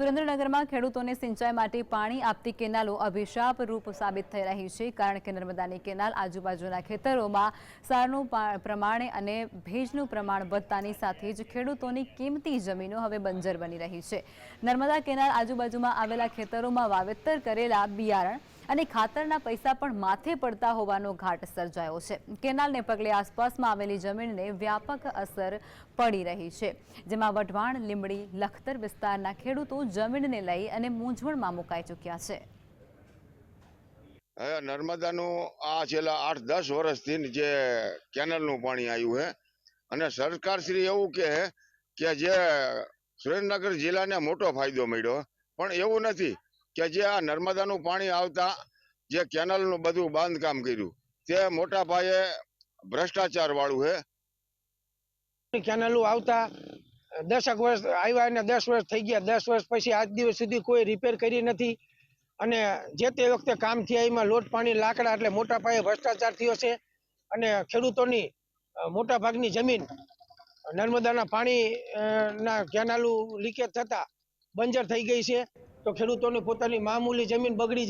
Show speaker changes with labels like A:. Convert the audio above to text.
A: સુરેન્દ્રનગરમાં ખેડૂતોને સિંચાઈ માટે પાણી આપતી કેનાલો અભિશાપ રૂપ સાબિત થઈ રહી છે, કારણ કે નર્મદાની કેનાલ આજુબાજુના ખેતરોમાં સારનું પ્રમાણે અને ભેજનું પ્રમાણ વધતાની સાથે જ ખેડૂતોની કિંમતી જમીનો હવે બંજર બની રહી છે. નર્મદા કેનાલ આજુબાજુમાં આવેલા ખેતરોમાં વાવેતર કરેલા બિયારણ અને ખાતરના પૈસા પણ માથે પડતા હોવાનો ઘાટ સર્જાયો છે. કેનાલને પગલે આસપાસમાં આવેલી જમીનને વ્યાપક અસર પડી રહી છે. જેમાં વઢવાણ લીમડી લખતર વિસ્તારના ખેડૂતો જમીનને લઈ અને મૂંઝવણમાં મુકાઈ ચૂક્યા છે.
B: હવે નર્મદાનું આ છેલ્લા આઠ, દસ વર્ષથી જે કેનલનું પાણી આવ્યું છે, અને સરકારશ્રી એવું કહે કે જે સુરેન્દ્રનગર જિલ્લાને મોટો ફાયદો મળ્યો, પણ એવું નથી કે જે આ નર્મદાનું પાણી આવતા જે કેનલનું બધું બાંધકામ કર્યું. તે મોટા પાયે ભ્રષ્ટાચાર વાળું છે
C: કેનાલો આવતા દસક વર્ષ આવ્યા અને દસ વર્ષ થઈ ગયા. દસ વર્ષ પછી આજ દિવસ સુધી કોઈ રિપેર કરી નથી. અને જે તે વખતે કામ થયા એમાં લોટ, પાણી, લાકડા એટલે મોટા પાયે ભ્રષ્ટાચાર થયો છે. અને ખેડૂતોની મોટા ભાગની જમીન નર્મદાના પાણી કેનાલો ના કેનાલું લીકેજ થતા બંજર થઈ ગઈ છે. તો ખેડૂતોની પોતાની મામૂલી જમીન બગડી